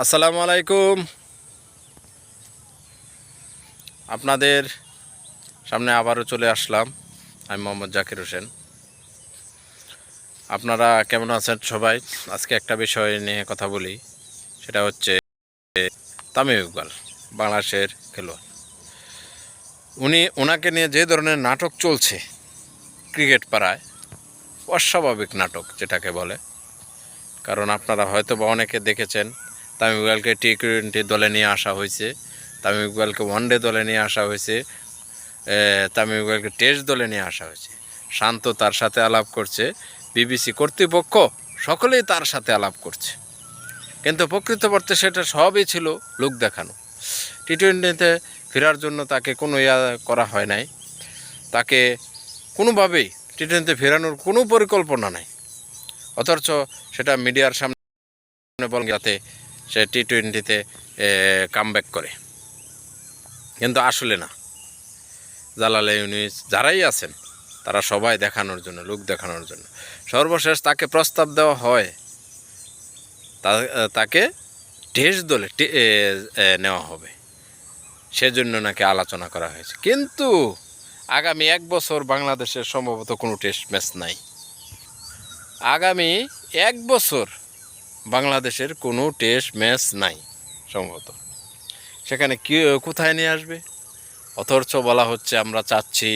আসসালামু আলাইকুম। আপনাদের সামনে আবারও চলে আসলাম। আমি মোহাম্মদ জাকির হোসেন। আপনারা কেমন আছেন সবাই? আজকে একটা বিষয় নিয়ে কথা বলি। সেটা হচ্ছে তামিম ইকবাল, বাংলাদেশের খেলোয়াড়। উনি ওনাকে নিয়ে যে ধরনের নাটক চলছে ক্রিকেট পাড়ায়, অস্বাভাবিক নাটক যেটাকে বলে। কারণ আপনারা হয়তো বা অনেকে দেখেছেন তামিম ইকবালকে টি টোয়েন্টি দলে নিয়ে আসা হয়েছে। তামিম ইকবালকে ওয়ানডে দলে নিয়ে আসা হয়েছে। তামিম ইকবালকে টেস্ট দলে নিয়ে আসা হয়েছে। শান্ত তার সাথে আলাপ করছে। বিবিসি কর্তৃপক্ষ সকলেই তার সাথে আলাপ করছে। কিন্তু প্রকৃতপক্ষে সেটা সবই ছিল লোক দেখানো। টি টোয়েন্টিতে ফেরার জন্য তাকে কোনো ইয়া করা হয় নাই। তাকে কোনোভাবেই টি টোয়েন্টিতে ফেরানোর কোনো পরিকল্পনা নাই। অথচ সেটা মিডিয়ার সামনে বলেন, যাতে সে টি টোয়েন্টিতে কামব্যাক করে। কিন্তু আসলে না। জালালে ইউনিস যারাই আছেন, তারা সবাই দেখানোর জন্য, লোক দেখানোর জন্য। সর্বশেষ তাকে প্রস্তাব দেওয়া হয়। তাকে টেস্ট দলে নেওয়া হবে। সেজন্য নাকি আলোচনা করা হয়েছে। কিন্তু আগামী এক বছর বাংলাদেশের সম্ভবত কোনো টেস্ট ম্যাচ নাই। আগামী এক বছর বাংলাদেশের কোনো টেস্ট ম্যাচ নাই সম্ভবত। সেখানে কি, কোথায় নিয়ে আসবে? অথচ বলা হচ্ছে আমরা চাচ্ছি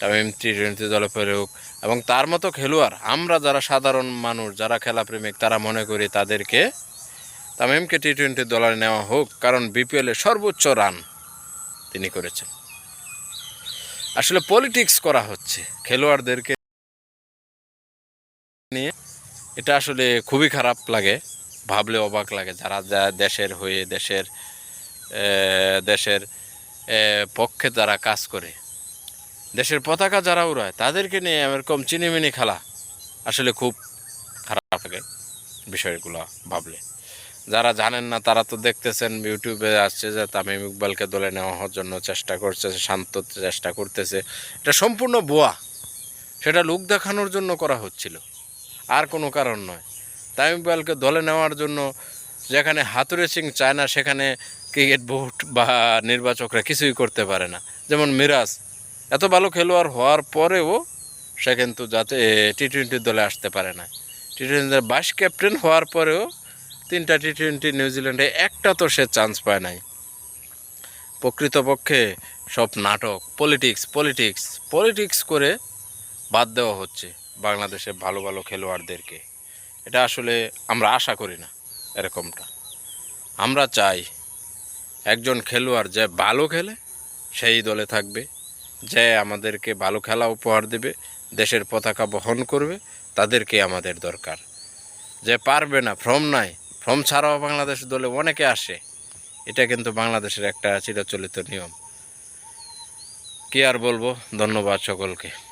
তামিম টি টোয়েন্টি দলে ফেরুক এবং তার মতো খেলোয়াড় আমরা যারা সাধারণ মানুষ, যারা খেলা প্রেমিক, তারা মনে করি তাদেরকে তামিমকে টি টোয়েন্টি দলে নেওয়া হোক। কারণ বিপিএলে সর্বোচ্চ রান তিনি করেছেন। আসলে পলিটিক্স করা হচ্ছে। খেলোয়াড়দেরকে নিয়ে এটা আসলে খুবই খারাপ লাগে, ভাবলে অবাক লাগে যারা যা দেশের হয়ে, দেশের দেশের পক্ষে যারা কাজ করে। দেশের পতাকা যারা উড়ায়, তাদেরকে নিয়ে এরকম চিনিমিনি খেলা আসলে খুব খারাপ লাগে বিষয়গুলো ভাবলে। যারা জানেন না, তারা তো দেখতেছেন, ইউটিউবে আসছে যে তামিম ইকবালকে দলে নেওয়ার জন্য চেষ্টা করছে শান্ত চেষ্টা করতেছে। এটা সম্পূর্ণ বোয়া সেটা লোক দেখানোর জন্য করা হচ্ছিল। আর কোনো কারণ নয়। তামিম ইকবালকে দলে নেওয়ার জন্য যেখানে হাতুরে সিং চায় না, সেখানে ক্রিকেট বোর্ড বা নির্বাচকরা কিছুই করতে পারে না। যেমন মিরাজ, এত ভালো খেলোয়াড় হওয়ার পরেও সে কিন্তু যাতে টি টোয়েন্টির দলে আসতে পারে না। টি টোয়েন্টির বাইশ ক্যাপ্টেন হওয়ার পরেও তিনটা টি টোয়েন্টি নিউজিল্যান্ডে একটা তো সে চান্স পায় নাই। প্রকৃতপক্ষে সব নাটক, পলিটিক্স পলিটিক্স পলিটিক্স করে বাদ দেওয়া হচ্ছে। বাংলাদেশে ভালো ভালো খেলোয়াড়দেরকে। এটা আসলে আমরা আশা করি না এরকমটা। আমরা চাই একজন খেলোয়াড় যে ভালো খেলে সেই দলে থাকবে, যে আমাদেরকে ভালো খেলা উপহার দেবে, দেশের পতাকা বহন করবে, তাদেরকে আমাদের দরকার। যে পারবে না, ফর্ম নাই, ফর্ম ছাড়াও বাংলাদেশ দলে অনেকে আসে। এটা কিন্তু বাংলাদেশের একটা চিরচলিত নিয়ম। কি আর বলব? ধন্যবাদ সকলকে।